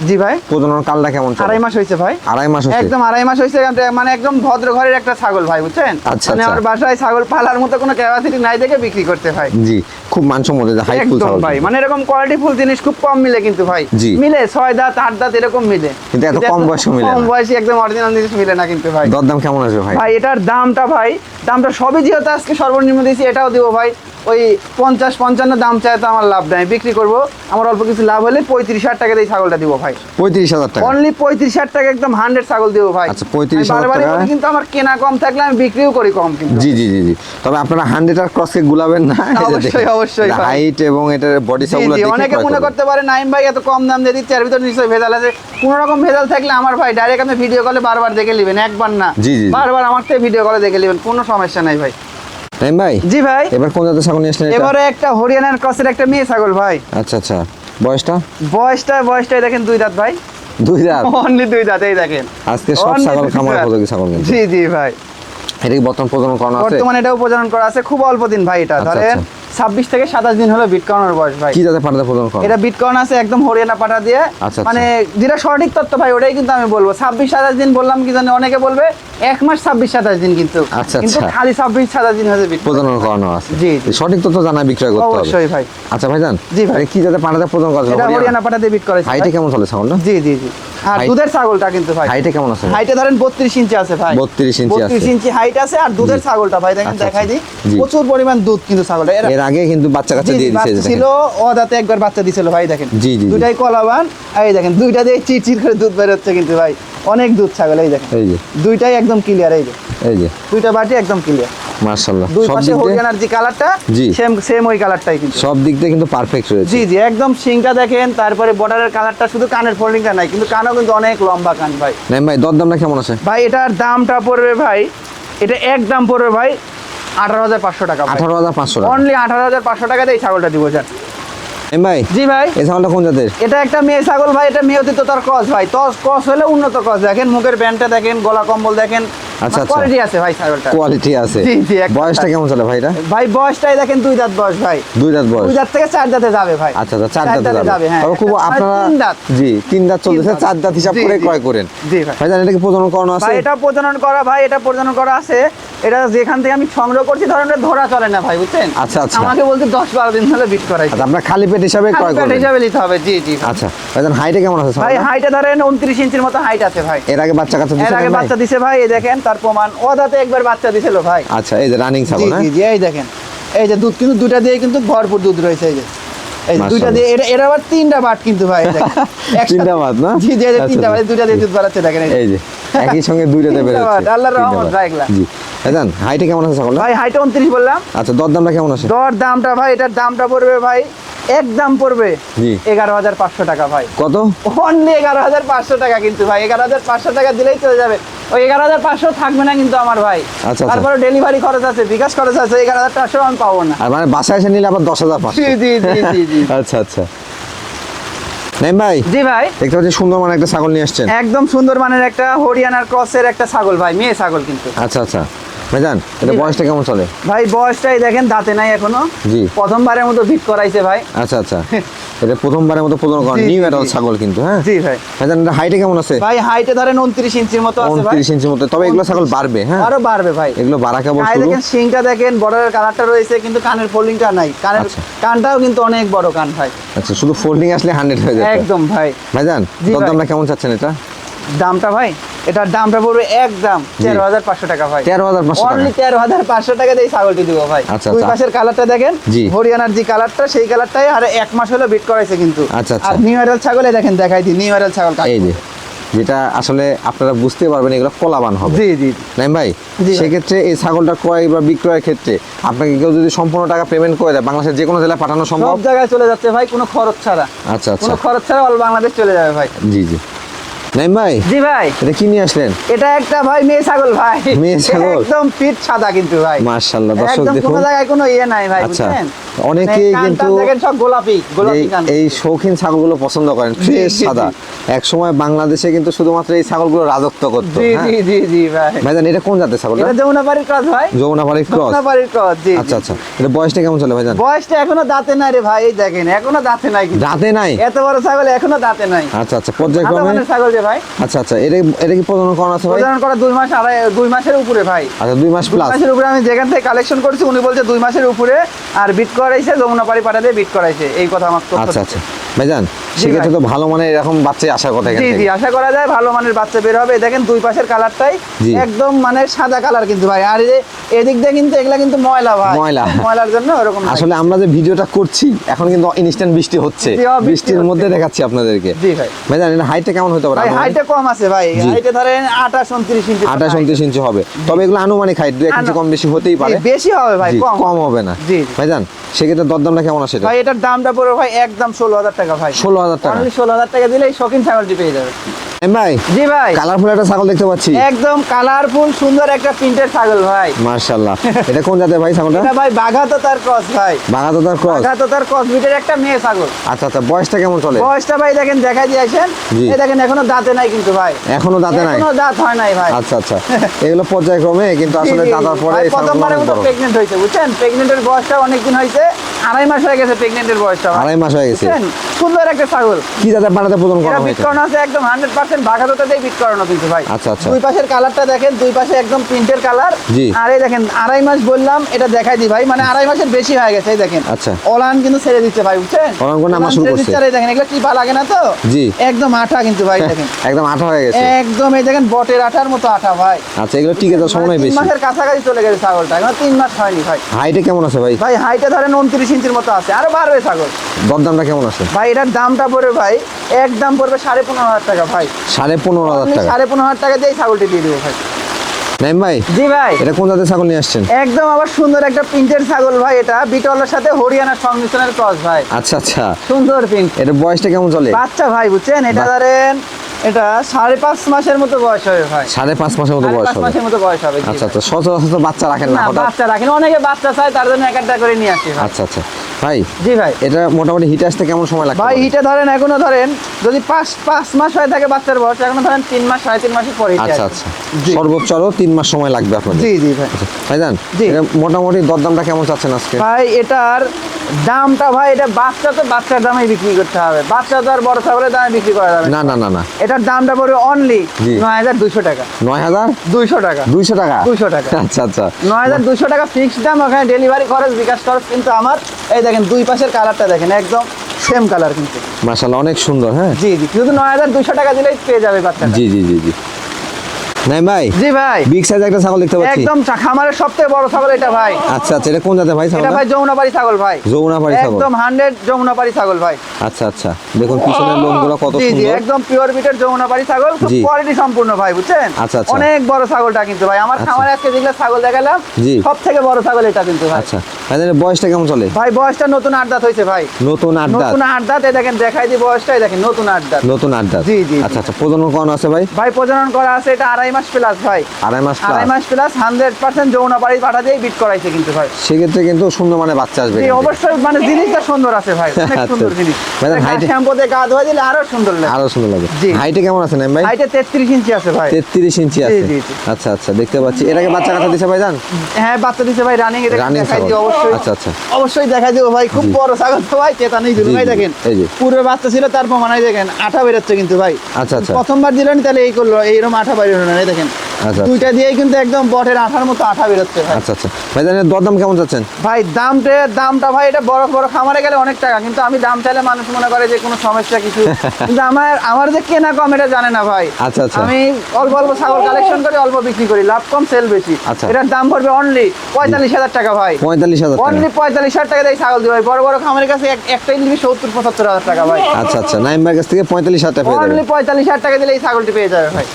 জি ভাই। প্রজনন কালটা কেমন আড়াই মাস হয়েছে ভাই। আড়াই মাস একদম আড়াই মাস হয়েছে মানে একদম ভদ্র ঘরের একটা ছাগল ভাই বুঝছেন? আচ্ছা, মানে আচ্ছা। আমার বাসায় ছাগল পালার মতো কোনো ক্যাপাসিটি নাই দেখে বিক্রি করতে ভাই। জি খুব মানসম্মত হাইট ফুল একদম ভাই মানে এরকম কোয়ালিটি ফুল জিনিস খুব কম মিলে কিন্তু ভাই। জি। মিলে ছয় দাঁত আট দাঁত এরকম মিলে। কিন্তু এত কম বয়সে মিলে কম বয়সে একদম অরিজিনাল জিনিস মিলে না কিন্তু ভাই। দরদাম কেমন আসবে ভাই? ভাই এটার দামটা ভাই দামটা সবই যেহেতু আজকে সর্বনিম্ন দিয়েছি এটাও দিব ভাই। ওই পঞ্চাশ পঞ্চান্ন দাম চাই তো আমার লাভ নাই বিক্রি করব। আমার অল্প কিছু লাভ হলে পঁয়ত্রিশ হাজার টাকা দিয়ে ছাগলটা দিব ভাই। পঁয়ত্রিশ হাজার টাকা। অনলি পঁয়ত্রিশ হাজার টাকা একদম হান্ড্রেড ছাগল দিব ভাই। আচ্ছা, 35,000 আমি টাকা। কিন্তু আমার কেনা কম থাকলে আমি বিক্রিও করি কম কিন্তু। জি জি জি জি। তবে আপনারা হান্ড্রেড আর ক্রসকে গুলাবেন না। অবশ্যই, অবশ্যই ভাই। হাইট এবং এটার বডি অনেকে মনে করতে পারে নাইম ভাই এত কম দাম দিয়ে দিচ্ছে এর ভিতরে নিশ্চয়ই ভেজাল আছে। কোনো রকম ভেজাল থাকলে আমার ভাই ডাইরেক্ট আপনি ভিডিও কলে বারবার দেখে নেবেন একবার না। জি, জি। বারবার আমার থেকে ভিডিও কলে দেখে নেবেন কোনো সমস্যা নাই ভাই। ভাই জি ভাই। এবার কোন জাতের ছাগল নিয়ে? এবারে একটা হরিয়ানার ক্রসের একটা মেয়ে ছাগল ভাই। আচ্ছা আচ্ছা। বয়সটা? বয়সটা বয়সটাই দেখেন দুই দাঁত ভাই। দুই দাঁত? অনলি দুই দাঁত এই দেখেন। আজকে সব ছাগল খামার। উপযোগী ছাগল জি জি ভাই। এটা কি বর্তমান প্রজনন করানো আছে? বর্তমানে এটাও প্রজনন করা আছে খুব অল্প দিন ভাই এটা আচ্ছা, ধরেন ছাব্বিশ থেকে সাতাশ দিন হলো বিট করানোর বয়স ভাই। কি জাতের পাঠাতে করানো এটা বিটকয়েন আছে একদম হরিয়ানা পাটা দিয়ে। আচ্ছা, মানে যেটা সঠিক তথ্য ভাই ওটাই কিন্তু আমি বলব। ছাব্বিশ সাতাশ দিন বললাম কি জানি অনেকে বলবে এক মাস ছাব্বিশ সাতাশ দিন কিন্তু। আচ্ছা, কিন্তু আচ্ছা। খালি ছাব্বিশ সাতাশ দিন হয়েছে প্রজনন করানো আছে। জি। সঠিক তথ্য জানা বিক্রয় করতে হবে। অবশ্যই ভাই। আচ্ছা ভাইজান জি ভাই। কি জাতের পাঠাতে প্রজনন করা? এটা হরিয়ানা। পাটা দিয়ে বিট করেছে হাইটে কেমন চলে ছাগলটা? জি জি জি। আর দুধের ছাগলটা কিন্তু ভাই। হাইটে কেমন আছে? হাইটে ধরেন বত্রিশ ইঞ্চি আছে ভাই। 32 ইঞ্চি আছে। 32 ইঞ্চি হাইট আছে আর দুধের ছাগলটা ভাই দেখেন আচ্ছা, দেখাই দিই। আচ্ছা। প্রচুর পরিমাণ দুধ কিন্তু ছাগলটা। এর আগে কিন্তু বাচ্চা কাচ্চা দিয়ে বাচ্চা ছিল ও দাঁতে একবার বাচ্চা দিছিল ভাই দেখেন। জি, জি। দুটাই কলাবান এই দেখেন দুইটা দিয়ে চিরচির করে দুধ বের হচ্ছে কিন্তু ভাই। অনেক দুধ ছাগল এই দেখেন। এই যে। দুইটাই একদম ক্লিয়ার এই যে। এই যে। দুইটা বাটি একদম ক্লিয়ার মার্শাল্লাহ দুই পাশে হরিয়ানার যে কালারটা জি। সেম সেম ওই কালারটাই কিন্তু। সব দিক দিয়ে কিন্তু পারফেক্ট রয়েছে। জি জি একদম সিংটা দেখেন তারপরে বর্ডারের কালারটা শুধু কানের ফোল্ডিংটা নাই কিন্তু কানও কিন্তু অনেক লম্বা কান ভাই। নাইম ভাই দরদামটা কেমন আছে? ভাই এটার দামটা পড়বে ভাই এটা এক দাম পড়বে ভাই আঠারো হাজার পাঁচশো টাকা আঠারো হাজার পাঁচশো অনলি আঠারো হাজার পাঁচশো টাকাতে এই ছাগলটা দিব ভাই জি ভাই। এই ছাগলটা কোন জাতের? এটা একটা মেয়ে ছাগল ভাই এটা মেয়ে অতীত তার ক্রস ভাই। তো ক্রস হলে উন্নত ক্রস দেখেন মুখের প্যান্টটা দেখেন গলা কম্বল দেখেন আচ্ছা, আচ্ছা। কোয়ালিটি আছে ভাই ছাগলটা। কোয়ালিটি আছে। জি, জি, বয়সটা কেমন চলে ভাই ভাই বয়সটাই দেখেন দুই দাঁত বয়স ভাই। দুই দাঁত বয়স। দুই দাঁত থেকে চার দাঁতে যাবে ভাই। আচ্ছা আচ্ছা চার দাঁতে যাবে। হ্যাঁ। খুব আপনারা তিন দাঁত। জি তিন দাঁত চলতেছে চার দাঁত হিসাব করে ক্রয় করেন। জি ভাই। ভাই এটা কি প্রজনন করানো আছে? ভাই এটা প্রজনন করা ভাই এটা প্রজনন করা আছে। এটা যেখান থেকে আমি সংগ্রহ করছি ধরেন ধরা চলে না ভাই বুঝছেন? আচ্ছা, আচ্ছা। আমাকে বলতে দশ বারো দিন হলে বিট করাই। আচ্ছা আপনার খালি পেট হিসাবে ক্রয় হিসাবে নিতে হবে জি জি আচ্ছা হাইটে কেমন আছে ভাই হাইটে ধরেন উনত্রিশ ইঞ্চির মতো হাইট আছে ভাই। এর আগে বাচ্চা কাচ্চা এর আগে বাচ্চা দিছে ভাই এই দেখেন। তার প্রমাণ ওদাতে একবার বাচ্চা দিছিল ভাই আচ্ছা এই যে রানিং ছাগল জি জি এই দেখেন এই যে দুধ কিন্তু দুটা দিয়ে কিন্তু ভরপুর দুধ রয়েছে এই যে এই দুইটা দিয়ে এটা এর আবার তিনটা বাট কিন্তু ভাই। তিনটা বাট না? জি জি যে আচ্ছা, তিনটা বাট। দুইটা দিয়ে দুধ বাড়াচ্ছে দেখেন এই যে। একই সঙ্গে দুইটাতে বের হচ্ছে আল্লাহর রহমত। ভাই এগুলা। জি। ভাই হাইটে কেমন আছে ছাগলটা? ভাই হাইট উনত্রিশ বললাম। আচ্ছা দরদামটা কেমন আছে? দর দামটা ভাই এটার দামটা পড়বে ভাই এক দাম পড়বে জি। এগারো হাজার পাঁচশো টাকা ভাই। কত? অনলি এগারো হাজার পাঁচশো টাকা কিন্তু ভাই এগারো হাজার পাঁচশো টাকা দিলেই চলে যাবে। ওই এগারো হাজার পাঁচশো থাকবে না কিন্তু আমার ভাই। আচ্ছা। তারপরে ডেলিভারি খরচ আছে বিকাশ খরচ আছে এগারো হাজার পাঁচশো আমি পাবো না। আর মানে বাসায় এসে নিলে আবার দশ হাজার পাঁচশো। জি জি জি জি। আচ্ছা আচ্ছা। নাইম ভাই? জি ভাই। দেখতে পাচ্ছি সুন্দর একটা ছাগল নিয়ে আসছেন। একদম সুন্দর মানের একটা হরিয়ানার ক্রসের একটা ছাগল ভাই মেয়ে ছাগল কিন্তু। আচ্ছা আচ্ছা। ভাইজান এটা বয়সটা কেমন চলে? ভাই বয়সটাই দেখেন দাঁতে নাই এখনও। জি। প্রথমবারের মতো ভিট করাইছে ভাই। আচ্ছা আচ্ছা। এটা প্রথমবারের মতো নিউ ছাগল কিন্তু হ্যাঁ? জি ভাই। এটা হাইটে কেমন আছে? ভাই হাইটে ধরেন উনত্রিশ ইঞ্চির মতো আছে ভাই। উনত্রিশ ইঞ্চির মতো। তবে এগুলো ছাগল বাড়বে হ্যাঁ? আরও বাড়বে ভাই। এগুলো বাড়া কেবল শুরু দেখেন সিংটা দেখেন বর্ডারের কালারটা রয়েছে কিন্তু কানের ফোল্ডিংটা নাই। কানের আচ্ছা। কানটাও কিন্তু অনেক বড় কান ভাই। আচ্ছা শুধু ফোল্ডিং আসলে হান্ড্রেড হয়ে যাবে। একদম ভাই। ভাই জান জি দরদামটা কেমন চাচ্ছেন এটা? দামটা ভাই এটার দামটা পড়বে একদম তেরো হাজার পাঁচশো টাকা ভাই। তেরো হাজার পাঁচশো অনলি তেরো হাজার পাঁচশো টাকা দিয়ে ছাগলটি দিব ভাই। আচ্ছা, দুই আচ্ছা। পাশের কালারটা দেখেন জি। হরিয়ানার যে কালারটা সেই কালারটাই আর এক মাস হলো বিট করাইছে কিন্তু। আচ্ছা, আচ্ছা। আর নিউ এরাল ছাগলে দেখেন দেখাই দিই নিউ এরাল ছাগল এই যে যেটা আসলে আপনারা বুঝতে পারবেন এগুলো কলাবান হবে। জি জি। নাইম ভাই। সেক্ষেত্রে এই ছাগলটা ক্রয় বা বিক্রয়ের ক্ষেত্রে আপনাকে কেউ যদি সম্পূর্ণ টাকা পেমেন্ট করে দেয় বাংলাদেশের যে কোনো জেলায় পাঠানো সম্ভব? সব জায়গায় চলে যাচ্ছে ভাই কোনো খরচ ছাড়া। আচ্ছা আচ্ছা। কোনো খরচ ছাড়া অল বাংলাদেশ চলে যাবে ভাই। জি জি। নাইম ভাই জি ভাই। এটা কি নিয়ে আসলেন? এটা একটা ভাই মেয়ে ছাগল ভাই। মেয়ে ছাগল? একদম পিট সাদা কিন্তু ভাই। মার্শাল্লাহ দর্শক দেখুন কোনো জায়গায় কোনো ইয়ে নাই ভাই আচ্ছা, বুঝছেন? অনেকেই মানে কিন্তু দেখেন সব গোলাপি গোলাপি এই- শৌখিন ছাগলগুলো পছন্দ করেন ফ্রেশ সাদা। এক সময় বাংলাদেশে কিন্তু শুধুমাত্র এই ছাগলগুলো রাজত্ব করতো জি হ্যাঁ? জি জি জি ভাই। ভাইজান এটা কোন জাতের ছাগল এটা যমুনাপাড়ির ক্রস ভাই। যমুনাপাড়ির ক্রস? যমুনাপাড়ির ক্রস জি আচ্ছা আচ্ছা। এটা বয়সটা কেমন চলে ভাইজান? বয়সটা এখনও দাঁতে নাই রে ভাই এই দেখেন এখনও দাঁতে নাই দাঁতে নাই? এত বড় ছাগল এখনও দাঁতে নাই। আচ্ছা আচ্ছা পর্যায়ক্রমে? ছাগল ভাই। আচ্ছা আচ্ছা এটা এটা কি প্রজনন করানো আছে ভাই? প্রজনন করা দুই মাস আড়াই দুই মাসের উপরে ভাই। আচ্ছা দুই মাস প্লাস মাসের উপরে আমি যেখান থেকে কালেকশন করছি উনি বলছে দুই মাসের উপরে আর বিট করাইছে যমুনাপাড়ি পাড়ি দিয়ে বিট করাইছে। এই কথা আমার আচ্ছা আচ্ছা। ভাইজান সেক্ষেত্রে তো ভালো মানের এরকম বাচ্চাই আসার কথা জি জি আশা করা যায় ভালো মানের বাচ্চা বের হবে। দেখেন দুই পাশের কালারটাই একদম মানে সাদা কালার কিন্তু ভাই। আর এদিক দিয়ে কিন্তু এগুলা কিন্তু ময়লা ভাই। ময়লা। ময়লার জন্য ওরকম আসলে আমরা যে ভিডিওটা করছি এখন কিন্তু ইনস্ট্যান্ট বৃষ্টি হচ্ছে। বৃষ্টির মধ্যে দেখাচ্ছি আপনাদেরকে। জি ভাই। ভাইজান এটা হাইটটা কেমন হতে পারে ভাই হাইটে কম আছে ভাই। হাইটে ধরেন আঠাশ উনত্রিশ ইঞ্চি আঠাশ উনত্রিশ ইঞ্চি হবে। তবে এগুলো আনুমানিক হাইট দু এক ইঞ্চি কম বেশি হতেই পারে। বেশি হবে ভাই কম। কম হবে না। জি, জি। ভাইজান সেক্ষেত্রে দরদামটা কেমন আসে ভাই এটার দামটা পড়বে ভাই একদম ষোলো হাজার টাকা ভাই। 16,000 টাকা। ষোলো হাজার টাকা দিলে এই শৌখিন ছাগলটি পেয়ে যাবে। ভাই জি ভাই। কালারফুল একটা ছাগল দেখতে পাচ্ছি। একদম কালারফুল সুন্দর একটা প্রিন্টের ছাগল ভাই। মার্শাল্লাহ এটা কোন জাতের ভাই ছাগলটা? এটা ভাই বাঘাতো ক্রস ভাই। বাগাদাদার ক্রস? বাঘাতো ক্রস বিটের একটা মেয়ে ছাগল। আচ্ছা আচ্ছা বয়সটা কেমন চলে? বয়সটা ভাই দেখেন দেখাই দিয়েছেন জি। এই দেখেন এখনও দাঁতে নাই কিন্তু ভাই। এখনও দাঁতে নাই? এখনও দাঁত হয় নাই ভাই। আচ্ছা আচ্ছা। এগুলো পর্যায়ক্রমে কিন্তু আসলে দাদার পরে এই ছাগলগুলো প্রথমবারের মতো বুঝছেন? বয়সটা অনেকদিন হয়েছে। আড়াই মাস হয়ে গেছে বয়সটা আড়াই মাস হয়ে গেছে। সুন্দর একটা ছাগল। কি পানাতে প্রদান এটা করা হয়েছে? আছে একদম হান্ড্রেড পার্সেন্ট বাঘাতোটা দিয়ে বিট করানো কিন্তু ভাই। আচ্ছা, আচ্ছা। দুই পাশের কালারটা দেখেন দুই পাশে একদম প্রিন্টের কালার আর এই দেখেন আড়াই মাস বললাম এটা দেখাই দিই ভাই। মানে আড়াই মাসের বেশি হয়ে গেছে এই দেখেন। আচ্ছা। ওলান কিন্তু ছেড়ে দিচ্ছে ভাই বুঝছেন? ওলান কোনো ওলান শুরু করছে। এই দেখেন এগুলো টিপা লাগে না তো? জি। একদম আঠা কিন্তু ভাই দেখেন। একদম আঠা হয়ে গেছে। একদম এই দেখেন বটের আঠার মতো আঠা ভাই। আচ্ছা এগুলো টিকে সময় মানে বেশি। মাসের কাছাকাছি চলে গেছে ছাগলটা এখন তিন মাস হয়নি ভাই। হাইটে কেমন আছে ভাই? ভাই হাইটে ধরেন উনত্রিশ ইঞ্চির মতো আছে। আরও বাড়বে ছাগল। দরদামটা কেমন আছে? ভাই এটার দামটা পড়বে ভাই এক দাম পড়বে সাড়ে পনেরো হাজার টাকা ভাই। সাড়ে পনেরো হাজার টাকা? সাড়ে পনেরো হাজার টাকা দিয়ে ছাগলটি দিয়ে দেবো ভাই। নাইম ভাই জি ভাই। এটা কোন জাতের ছাগল নিয়ে আসছেন? একদম আবার সুন্দর একটা প্রিন্টের ছাগল ভাই এটা বিটলের সাথে হরিয়ানার সংমিশ্রণের ক্রস ভাই। আচ্ছা আচ্ছা। সুন্দর প্রিন্ট এটা বয়সটা কেমন চলে? বাচ্চা ভাই বুঝছেন? এটা। ধরেন এটা সাড়ে পাঁচ মাসের মতো বয়স হবে ভাই। সাড়ে পাঁচ মাসের মতো বয়স হবে। মাসের মতো বয়স হবে আচ্ছা। আচ্ছা সচরাচর বাচ্চা রাখেন না না বাচ্চা রাখেন অনেকে বাচ্চা চায় তার জন্য এক একটা করে নিয়ে আসি আচ্ছা আচ্ছা। ভাই জি ভাই। এটা মোটামুটি হিট আসতে কেমন সময় লাগবে ভাই হিটে ধরেন এখনও ধরেন যদি পাঁচ পাঁচ মাস হয়ে থাকে বাচ্চার বয়স এখনও ধরেন তিন মাস সাড়ে তিন মাসের পরে আচ্ছা আচ্ছা। সর্বোচ্চ আরও তিন মাস সময় লাগবে আপনাদের। জি জি ভাই। ভাই জান। এটা মোটামুটি দরদামটা কেমন চাচ্ছেন আজকে? ভাই এটার দামটা ভাই এটা বাচ্চা তো বাচ্চার দামে বিক্রি করতে হবে। বাচ্চা তো আর বড় ছাগলের দামে বিক্রি করা যাবে না। না না না এটার দামটা পড়বে অনলি। নয় হাজার দুইশো টাকা। নয় হাজার দুইশো টাকা। দুইশো টাকা? 200 টাকা। আচ্ছা আচ্ছা। নয় হাজার দুইশো টাকা ফিক্সড দাম ওখানে ডেলিভারি খরচ বিকাশ খরচ কিন্তু আমার। এই দেখেন দুই পাশের কালারটা দেখেন একদম সেম কালার কিন্তু। মাশাআল্লাহ অনেক সুন্দর হ্যাঁ? জি জি শুধু নয় হাজার দুইশো টাকা দিলেই পেয়ে যাবে বাচ্চা জি জি জি জি। নাই ভাই? জি ভাই। বিগ সাইজ একটা ছাগল দেখতে পাচ্ছি। একদম খামারের সবথেকে বড় ছাগল এটা ভাই। আচ্ছা আচ্ছা এটা কোন জাতের ভাই এটা ছাগলটা? ভাই যমুনাপাড়ি ছাগল ভাই। যমুনাপাড়ি ছাগল। একদম হান্ড্রেড যমুনাপাড়ি ছাগল ভাই। আচ্ছা আচ্ছা দেখুন পিছনের লোমগুলো কত জি জি একদম পিওর বিটের যমুনাপাড়ি ছাগল। খুব কোয়ালিটি সম্পূর্ণ ভাই বুঝছেন? আচ্ছা, আচ্ছা। অনেক বড় ছাগলটা কিন্তু ভাই। আমার আচ্ছা। খামারে আজকে যেগুলো ছাগল দেখালাম জি। সব থেকে বড় ছাগল এটা কিন্তু ভাই। আচ্ছা ভাই বয়সটা কেমন চলে? ভাই বয়সটা নতুন আট দাঁত হয়েছে ভাই। নতুন আট দাঁত। নতুন আট দাঁত এই দেখেন দেখাই দি বয়সটাই দেখেন নতুন আট দাঁত। নতুন আট দাঁত। জি, জি, জি। আচ্ছা আচ্ছা প্রজনন করানো আছে ভাই? ভাই প্রজনন করা আছে এটা আড়াই মাস প্লাস ভাই। আড়াই মাস আড়াই মাস প্লাস হান্ড্রেড পার্সেন্ট যমুনাপাড়ি পাঠা দিয়ে বিট করাইছে কিন্তু ভাই। সেক্ষেত্রে কিন্তু সুন্দর মানে বাচ্চা আসবে। অবশ্যই মানে জিনিসটা সুন্দর আছে ভাই অনেক আচ্ছা। সুন্দর জিনিস। গা ধোয়া দিলে আরও সুন্দর লাগে। আরও সুন্দর লাগে। হাইটে কেমন আছে ভাই? হাইটে তেত্রিশ ইঞ্চি আছে ভাই। তেত্রিশ ইঞ্চি আছে। আচ্ছা আচ্ছা দেখতে পাচ্ছি। এটাকে বাচ্চা কাটা দিছে ভাই জান হ্যাঁ বাচ্চা দিছে ভাই রানিং এটা দেখাই ছাগল। অবশ্যই। আচ্ছা, আচ্ছা। অবশ্যই দেখাই দিও ভাই খুব বড় ছাগল তো ভাই চেতা নেই দিল ভাই দেখেন। পূর্বে বাচ্চা ছিল তার প্রমাণাই দেখেন আঠা বেরোচ্ছে কিন্তু ভাই। আচ্ছা আচ্ছা। প্রথমবার দিলেন তাহলে এই করল এইরকম আঠা বেরোলো না এই দেখেন। আচ্ছা। দুইটা দিয়েই কিন্তু একদম বটের আঠার মতো আঠা বেরোচ্ছে ভাই। আচ্ছা আচ্ছা। ভাই জানেন দরদাম কেমন যাচ্ছেন ভাই দামটা দামটা ভাই এটা বড় বড় খামারে গেলে অনেক টাকা কিন্তু আমি দাম চাইলে মানুষ মনে করে যে কোনো সমস্যা কিছু। কিন্তু আমার আমার যে কেনা কম এটা জানে না ভাই। আচ্ছা, আচ্ছা। আমি অল্প অল্প ছাগল কালেকশন করি অল্প বিক্রি করি লাভ কম সেল বেশি। আচ্ছা। এটার দাম পড়বে অনলি পঁয়তাল্লিশ হাজার টাকা ভাই। পঁয়তাল্লিশ হাজার অনলি পঁয়তাল্লিশ হাজার টাকা দিয়ে ছাগল দিই ভাই বড় বড় খামারের কাছে একটাই নিবি সত্তর পঁচাত্তর হাজার টাকা ভাই। আচ্ছা আচ্ছা। নাইম ভাইয়ের কাছ থেকে পঁয়তাল্লিশ হাজার টাকা অনলি পঁয়তাল্লিশ হাজার টাকা দিলে এই ছাগলটি পেয়ে যাবে ভাই।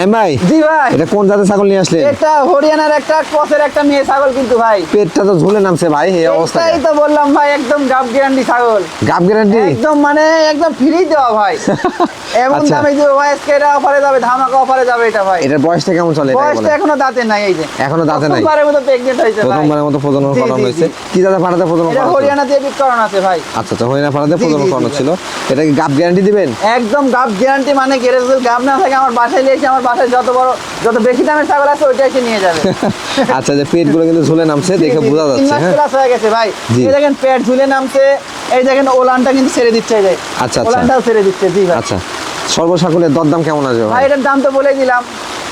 ভাই জি ভাই। এটা কোন জাতের ছাগল নিয়ে আসলেন? এটা হরিয়ানার একটা ক্রসের একটা মেয়ে ছাগল কিন্তু ভাই। পেটটা তো ঝুলে নামছে ভাই এই অবস্থা এটাই তো বললাম ভাই একদম গাব গ্যারান্টি ছাগল। গাব গ্যারান্টি একদম মানে একদম ফ্রি দেওয়া ভাই। এমন আচ্ছা। দামে দিব ভাই আজকে এটা অফারে যাবে ধামাকা অফারে যাবে এটা ভাই। এটার বয়সটা কেমন চলে বয়সটা এখনও দাঁতে নাই এই যে। এখনও দাঁতে নাই? প্রথমবারের মতো প্রেগনেন্ট হয়েছে ভাই। প্রথমবারের মতো প্রজনন করানো হয়েছে। কি দাদা পাড়াতে প্রজনন করানো? হরিয়ানা দিয়ে বিকরণ আছে ভাই। আচ্ছা আচ্ছা হরিয়ানা পাড়াতে জি, প্রজনন করানো ছিল। এটা কি গাব গ্যারান্টি দিবেন? একদম গাব গ্যারান্টি মানে গ্যারেজ গাব না থাকে আমার বাসায় নিয়ে এসে আমার বাসায় যত বড় যত বেশি দামের ছাগল আছে ওইটা এসে নিয়ে যাবে। আচ্ছা যে পেটগুলো কিন্তু ঝুলে নামছে দেখে বোঝা যাচ্ছে হ্যাঁ? প্লাস হয়ে গেছে ভাই। এই দেখেন পেট ঝুলে নামছে এই দেখেন ওলানটা কিন্তু ছেড়ে দিচ্ছে এই আচ্ছা, আচ্ছা। ওলানটাও ছেড়ে দিচ্ছে জি ভাই। আচ্ছা সর্বসাকুলের দরদাম কেমন আছে ভাই? ভাই এটার দাম তো বলে দিলাম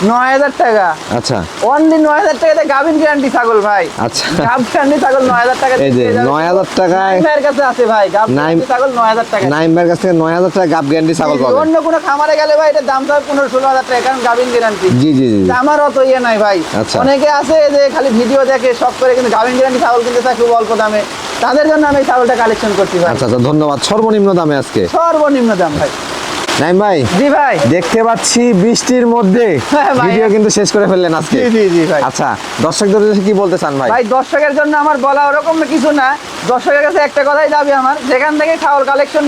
নয় হাজার টাকা। আচ্ছা। অনলি নয় হাজার টাকাতে গাভিন গ্যারান্টি ছাগল ভাই। আচ্ছা। গাভ গ্যারান্টি ছাগল নয় হাজার টাকা এই যে, 9,000 টাকায়- নাইমের কাছে আছে ভাই গাভ গ্যারান্টি ছাগল নয় হাজার টাকা নাইম ভাইয়ের কাছ নয় হাজার টাকা গাব গ্যারান্টি ছাগল জি, অন্য কোনো খামারে গেলে ভাই এটা দাম তো পনেরো ষোলো হাজার টাকা কারণ গাভিন গ্যারান্টি জি জি জি। আমার অত ইয়ে নাই ভাই। আচ্ছা। অনেকে আছে যে খালি ভিডিও দেখে শখ করে কিন্তু গাভিন গ্যারান্টি ছাগল কিনতে চায় খুব অল্প দামে। তাদের জন্য আমি ছাগলটা কালেকশন করছি ভাই। আচ্ছা আচ্ছা ধন্যবাদ। সর্বনিম্ন দামে আজকে। সর্বনিম্ন দাম ভাই। নাইম ভাই জি ভাই। দেখতে পাচ্ছি বৃষ্টির মধ্যে। হ্যাঁ। ভিডিও কিন্তু শেষ করে ফেললেন আজকে। জি জি ভাই। আচ্ছা দর্শকদের উদ্দেশ্যে কি বলতে চান ভাই? ভাই দর্শকের জন্য আমার বলা ওরকম কিছু না। দর্শকের কাছে একটা কথাই দাবি আমার যেখান থেকে ছাগল কালেকশন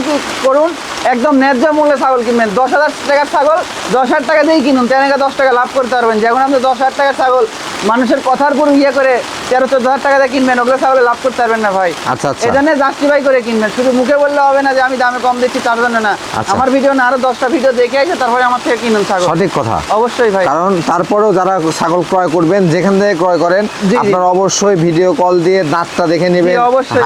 করুন একদম ন্যায্য মূল্যে ছাগল কিনবেন। দশ হাজার টাকার ছাগল দশ হাজার টাকা দিয়েই কিনুন। তেনেকে দশ টাকা লাভ করতে পারবেন। যখন আপনি দশ হাজার টাকার ছাগল মানুষের কথার উপর ইয়ে করে তেরো চোদ্দ হাজার টাকা দিয়ে কিনবেন ওগুলো ছাগলে লাভ করতে পারবেন না ভাই। আচ্ছা, আচ্ছা। এই জন্য জাস্টিফাই করে কিনবেন। শুধু মুখে বললে হবে না যে আমি দামে কম দিচ্ছি তার জন্য না। আচ্ছা। আমার ভিডিও না আরও দশটা ভিডিও দেখে আসে তারপরে আমার থেকে কিনুন ছাগল। সঠিক কথা। অবশ্যই ভাই। কারণ তারপরেও যারা ছাগল ক্রয় করবেন যেখান থেকে ক্রয় করেন। আপনারা অবশ্যই ভিডিও কল দিয়ে দাঁতটা দেখে নেবেন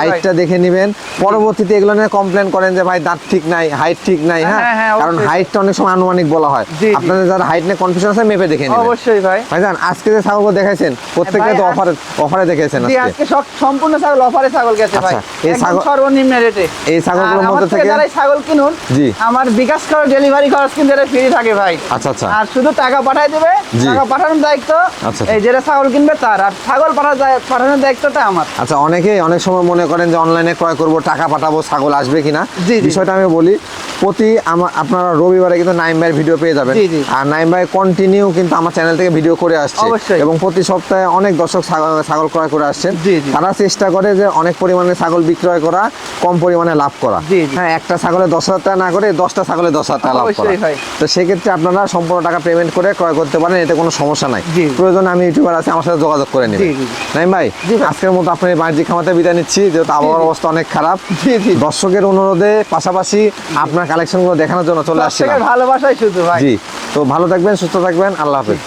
হাইটটা দেখে নেবেন। পরবর্তীতে এগুলো নিয়ে কমপ্লেন করেন যে ভাই দাঁত ঠিক নাই হাইট ঠিক নাই হ্যাঁ? হ্যাঁ, হ্যাঁ, কারণ হাইটটা অনেক সময় আনুমানিক বলা হয়। আপনাদের যারা হাইট নিয়ে কনফিউশন আছে মেপে দেখে নেবেন। অবশ্যই ভাই। ভাইজান আজকে যে ছাগলগুলো দেখাইছেন প্রত্যেকটা তো অফার অফারে অফারে দেখেছেন আজকে? সম্পূর্ণ ছাগল অফারে ছাগল গেছে ভাই। আচ্ছা, এই ছাগল- সর্বনিম্ন রেটে এই ছাগলগুলোর আর মধ্যে থেকে যারা ছাগল কিনুন জি। আমার বিকাশ খরচ ডেলিভারি খরচ কিন্তু এটা ফ্রি থাকে ভাই। আচ্ছা আচ্ছা। আর শুধু টাকা পাঠাই দেবে টাকা পাঠানোর দায়িত্ব আচ্ছা। এই যেটা ছাগল কিনবে তার। আর ছাগল পাঠা- পাঠানোর দায়িত্বটা আমার। আচ্ছা অনেকেই অনেক সময় মনে করেন যে অনলাইনে ক্রয় করব টাকা পাঠাবো ছাগল আসবে কিনা। বিষয়টা আমি বলি প্রতি আমার আপনারা রবিবারে কিন্তু নাইম ভাইয়ের ভিডিও পেয়ে যাবেন। আর নাইম ভাই কন্টিনিউ কিন্তু আমার চ্যানেল থেকে ভিডিও করে আসছে এবং প্রতি সপ্তাহে অনেক দর্শক ছাগল- ক্রয় করে আসছেন। তারা চেষ্টা করে যে অনেক পরিমাণে ছাগল বিক্রয় করা কম পরিমাণে লাভ করা। হ্যাঁ একটা ছাগলে দশ হাজার টাকা না করে দশটা ছাগলে দশ হাজার টাকা লাভ করা তো সেক্ষেত্রে আপনারা সম্পূর্ণ টাকা পেমেন্ট করে ক্রয় করতে পারেন এতে কোনো সমস্যা নাই। প্রয়োজন আমি ইউটিউবার আছে আমার সাথে যোগাযোগ করে নেবেন জি। নাইম ভাই আজকের মতো আপনার বাণিজ্যিক খামাতে বিদায় নিচ্ছি যেহেতু আবহাওয়ার অবস্থা অনেক খারাপ। দর্শকের অনুরোধে পাশাপাশি আপনার কালেকশনগুলো দেখানোর জন্য চলে আসছে ভালোবাসাই শুধু ভাই। জি তো ভালো থাকবেন সুস্থ থাকবেন আল্লাহ হাফেজ।